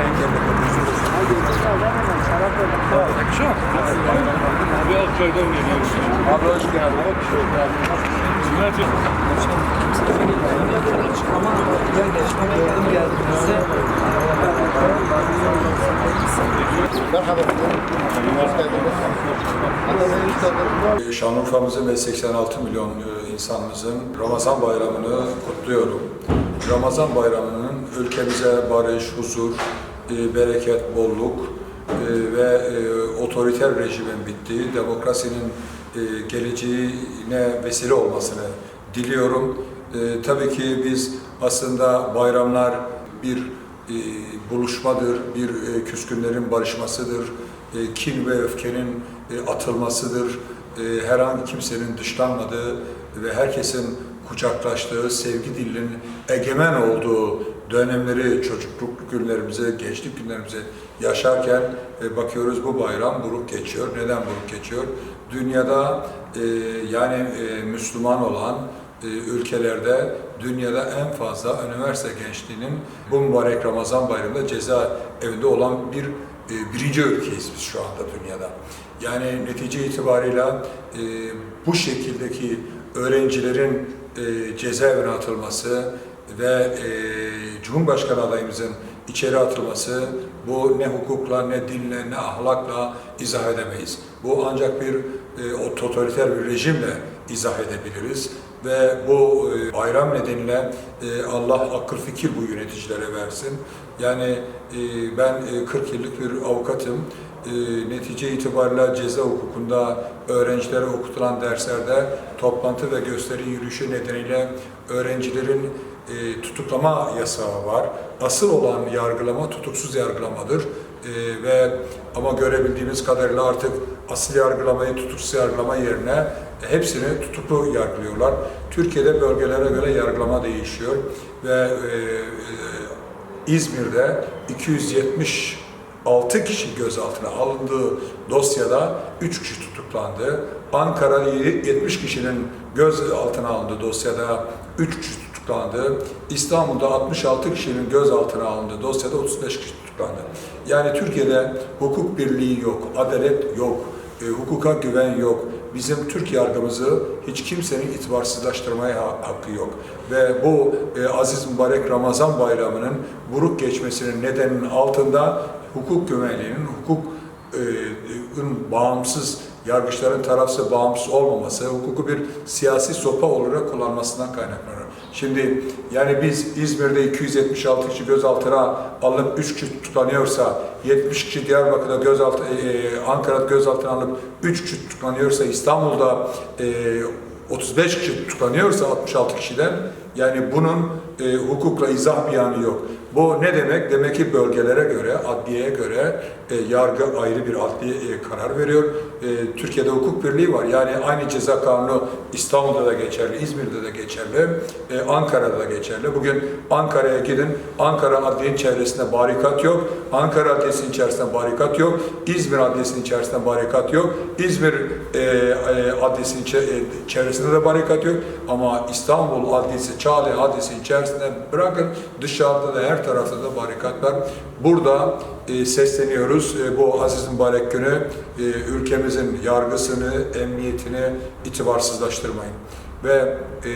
emanet Şanlıurfa'mızın ve 86 milyon e, insanımızın Ramazan bayramını kutluyorum. Ramazan bayramının ülkemize barış, huzur, e, bereket, bolluk e, ve e, otoriter rejimin bittiği, demokrasinin e, geleceğine vesile olmasını diliyorum. Tabii ki biz aslında bayramlar bir buluşmadır, bir küskünlerin barışmasıdır, kin ve öfkenin atılmasıdır, e, herhangi kimsenin dışlanmadığı ve herkesin kucaklaştığı, sevgi dilinin egemen olduğu dönemleri çocukluk günlerimize, gençlik günlerimize yaşarken e, bakıyoruz bu bayram buruk geçiyor. Neden buruk geçiyor? Dünyada e, yani e, Müslüman olan e, ülkelerde dünyada en fazla üniversite gençliğinin bu mübarek Ramazan bayramında cezaevinde olan bir e, birinci ülkeyiz biz şu anda dünyada. Yani netice itibarıyla e, bu şekildeki öğrencilerin e, cezaevine atılması ve e, Cumhurbaşkanı adayımızın içeri atılması bu ne hukukla, ne dinle, ne ahlakla izah edemeyiz. Bu ancak bir e, o totaliter bir rejimle izah edebiliriz ve bu e, bayram nedeniyle e, Allah akıl fikir bu yöneticilere versin. Yani e, ben e, 40 yıllık bir avukatım. E, netice itibariyle ceza hukukunda öğrencilere okutulan derslerde toplantı ve gösteri yürüyüşü nedeniyle öğrencilerin e, tutuklama yasağı var. Asıl olan yargılama tutuksuz yargılamadır. E, ve ama görebildiğimiz kadarıyla artık asıl yargılamayı tutuksuz yargılama yerine hepsini tutuklu yargılıyorlar. Türkiye'de bölgelere göre yargılama değişiyor ve e, e, İzmir'de 276 kişi gözaltına alındığı dosyada 3 kişi tutuklandı. Ankara'da 70 kişinin gözaltına alındığı dosyada 3 kişi tutuklandı. İstanbul'da 66 kişinin gözaltına alındığı dosyada 35 kişi tutuklandı. Yani Türkiye'de hukuk birliği yok, adalet yok, e, hukuka güven yok. Bizim Türk yargımızı hiç kimsenin itibarsızlaştırmaya ha- hakkı yok. Ve bu e, aziz mübarek Ramazan bayramının buruk geçmesinin nedeninin altında hukuk güvenliğinin, hukuk e, bağımsız yargıçların tarafsız bağımsız olmaması, hukuku bir siyasi sopa olarak kullanmasından kaynaklanıyor. Şimdi yani biz İzmir'de 276 kişi gözaltına alınıp 3 kişi tutuklanıyorsa, 70 kişi Diyarbakır'da gözaltı, e, e, Ankara'da gözaltına alınıp 3 kişi tutuklanıyorsa, İstanbul'da e, 35 kişi tutuklanıyorsa 66 kişiden yani bunun e, hukukla izah bir yanı yok. Bu ne demek? Demek ki bölgelere göre, adliyeye göre e, yargı ayrı bir adliye e, karar veriyor. E, Türkiye'de hukuk birliği var. Yani aynı ceza kanunu İstanbul'da da geçerli, İzmir'de de geçerli, e, Ankara'da da geçerli. Bugün Ankara'ya gidin, Ankara Adliye'nin çevresinde barikat yok, Ankara Adliyesi'nin içerisinde barikat yok, İzmir Adliyesi'nin içerisinde barikat yok, İzmir e, e, Adliyesi'nin e, çevresinde de barikat yok ama İstanbul Adliyesi, Çağlayan Adliyesi içerisinde bırakın dışarıda da her tarafta da barikat var. Burada e, sesleniyoruz e, bu aziz mübarek günü e, ülkemizin yargısını, emniyetini itibarsızlaştırmayın. Ve e,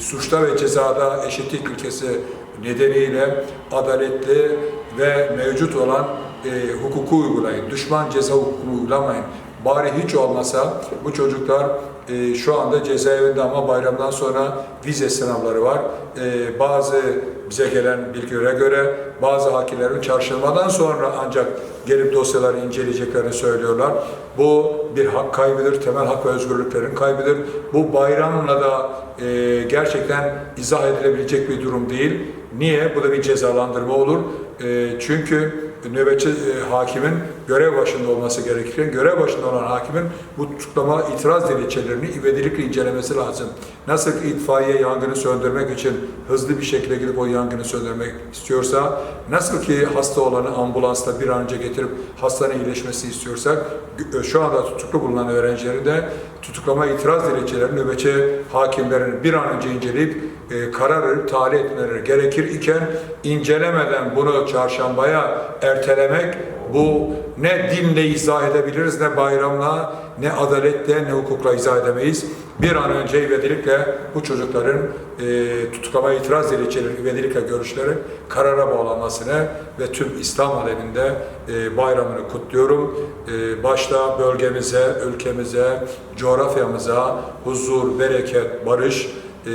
suçta ve cezada eşitlik ilkesi nedeniyle adaletli ve mevcut olan e, hukuku uygulayın. Düşman ceza hukukunu uygulamayın. Bari hiç olmasa bu çocuklar e, şu anda cezaevinde ama bayramdan sonra vize sınavları var. E, bazı bize gelen bilgilere göre bazı hakimlerin çarşılmadan sonra ancak gelip dosyaları inceleyeceklerini söylüyorlar. Bu bir hak kaybıdır, temel hak ve özgürlüklerin kaybıdır. Bu bayramla da e, gerçekten izah edilebilecek bir durum değil. Niye? Bu da bir cezalandırma olur. E, çünkü nöbetçi e, hakimin görev başında olması gerekirken görev başında olan hakimin bu tutuklama itiraz dilekçelerini ivedilikle incelemesi lazım. Nasıl ki itfaiye yangını söndürmek için hızlı bir şekilde gidip o yangını söndürmek istiyorsa, nasıl ki hasta olanı ambulansla bir an önce getirip hastanın iyileşmesi istiyorsak, gü- şu anda tutuklu bulunan öğrencileri de tutuklama itiraz dilekçelerini nöbetçi hakimlerin bir an önce inceleyip e, kararı tahliye etmeleri gerekir iken incelemeden bunu çarşambaya ertelemek bu ne dinle izah edebiliriz ne bayramla ne adaletle ne hukukla izah edemeyiz. Bir an önce ivedilikle bu çocukların e, tutuklama itiraz dilekçeleri ivedilikle görüşleri karara bağlanmasını ve tüm İslam aleminde e, bayramını kutluyorum. E, başta bölgemize, ülkemize, coğrafyamıza huzur, bereket, barış e,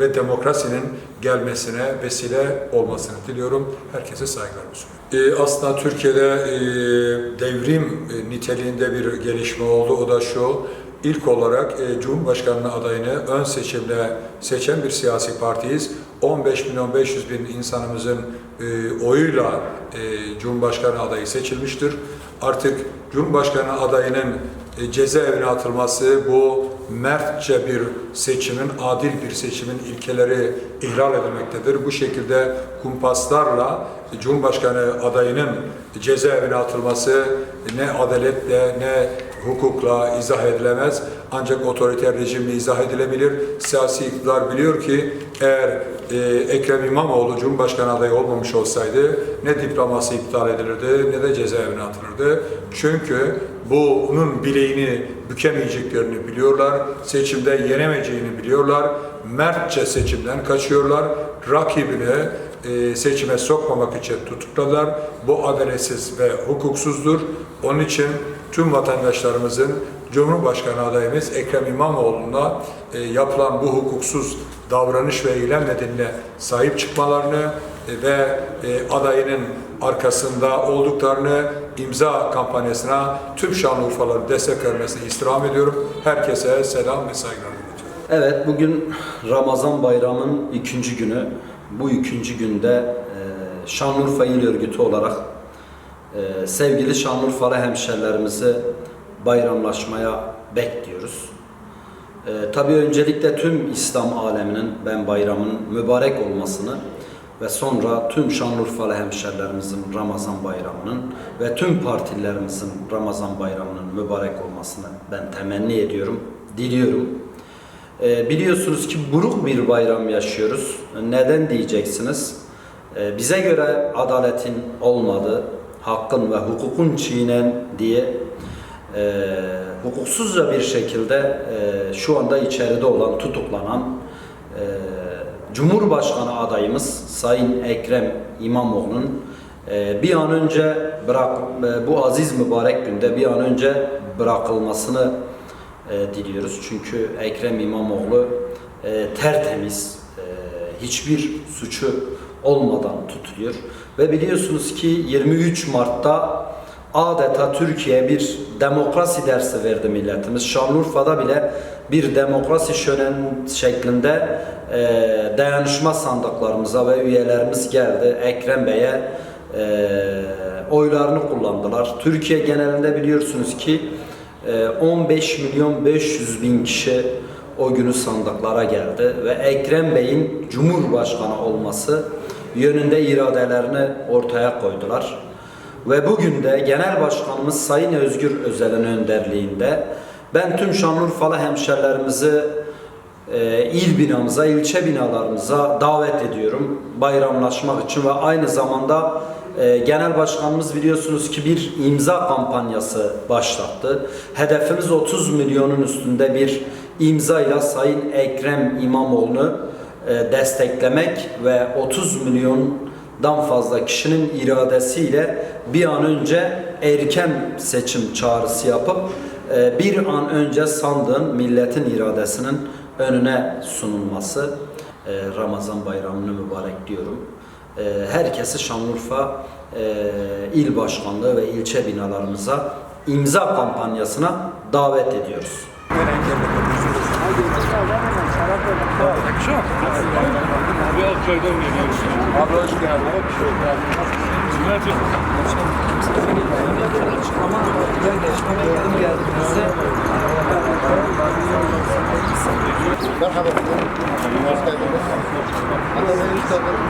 ve demokrasinin gelmesine vesile olmasını diliyorum. Herkese saygılarımı sunuyorum. E, aslında Türkiye'de e, devrim e, niteliğinde bir gelişme oldu. O da şu, ilk olarak e, Cumhurbaşkanlığı adayını ön seçimle seçen bir siyasi partiyiz. 15 milyon 500 bin insanımızın e, oyuyla e, Cumhurbaşkanı adayı seçilmiştir. Artık Cumhurbaşkanı adayının e, cezaevine atılması bu mertçe bir seçimin, adil bir seçimin ilkeleri ihlal edilmektedir. Bu şekilde kumpaslarla Cumhurbaşkanı adayının cezaevine atılması ne adaletle ne hukukla izah edilemez. Ancak otoriter rejimle izah edilebilir. Siyasi iktidar biliyor ki eğer e, Ekrem İmamoğlu Cumhurbaşkanı adayı olmamış olsaydı ne diploması iptal edilirdi ne de cezaevine atılırdı. Çünkü bunun bileğini bükemeyeceklerini biliyorlar. Seçimde yenemeyeceğini biliyorlar. Mertçe seçimden kaçıyorlar. Rakibini e, seçime sokmamak için tutukladılar. Bu adaletsiz ve hukuksuzdur. Onun için tüm vatandaşlarımızın Cumhurbaşkanı adayımız Ekrem İmamoğlu'na e, yapılan bu hukuksuz davranış ve eylem nedeniyle sahip çıkmalarını ve e, adayının arkasında olduklarını imza kampanyasına tüm Şanlıurfalıların destek vermesini istirham ediyorum. Herkese selam ve saygılar iletiyorum. Evet, bugün Ramazan bayramının ikinci günü. Bu ikinci günde e, Şanlıurfa İl Örgütü olarak e, sevgili Şanlıurfalı hemşerilerimizi bayramlaşmaya bekliyoruz. E, tabii öncelikle tüm İslam aleminin ben bayramın mübarek olmasını ve sonra tüm Şanlıurfalı hemşerilerimizin Ramazan bayramının ve tüm partilerimizin Ramazan bayramının mübarek olmasını ben temenni ediyorum, diliyorum. E, biliyorsunuz ki buruk bir bayram yaşıyoruz. Neden diyeceksiniz? E, bize göre adaletin olmadığı, hakkın ve hukukun çiğnen diye e, hukuksuzca bir şekilde e, şu anda içeride olan, tutuklanan e, Cumhurbaşkanı adayımız Sayın Ekrem İmamoğlu'nun e, bir an önce bırak e, bu aziz mübarek günde bir an önce bırakılmasını e, diliyoruz. Çünkü Ekrem İmamoğlu e, tertemiz, e, hiçbir suçu olmadan tutuluyor. Ve biliyorsunuz ki 23 Mart'ta adeta Türkiye bir demokrasi dersi verdi milletimiz. Şanlıurfa'da bile bir demokrasi şölen şeklinde e, dayanışma sandıklarımıza ve üyelerimiz geldi. Ekrem Bey'e e, oylarını kullandılar. Türkiye genelinde biliyorsunuz ki e, 15 milyon 500 bin kişi o günü sandıklara geldi ve Ekrem Bey'in Cumhurbaşkanı olması yönünde iradelerini ortaya koydular. Ve bugün de Genel Başkanımız Sayın Özgür Özel'in önderliğinde ben tüm Şanlıurfalı hemşerilerimizi e, il binamıza, ilçe binalarımıza davet ediyorum bayramlaşmak için ve aynı zamanda e, Genel Başkanımız biliyorsunuz ki bir imza kampanyası başlattı. Hedefimiz 30 milyonun üstünde bir imzayla Sayın Ekrem İmamoğlu'nu e, desteklemek ve 30 milyondan fazla kişinin iradesiyle bir an önce erken seçim çağrısı yapıp e, bir an önce sandığın milletin iradesinin önüne sunulması e, Ramazan bayramını mübarek diyorum. E, Herkesi Şanlıurfa il başkanlığı ve ilçe binalarımıza imza kampanyasına davet ediyoruz. Abi Alköy'den geliyoruz. Abi hoş geldin. Ama ben geçmeme geldim geldiğinizde Merhaba. Hoş geldiniz. Hoş geldiniz.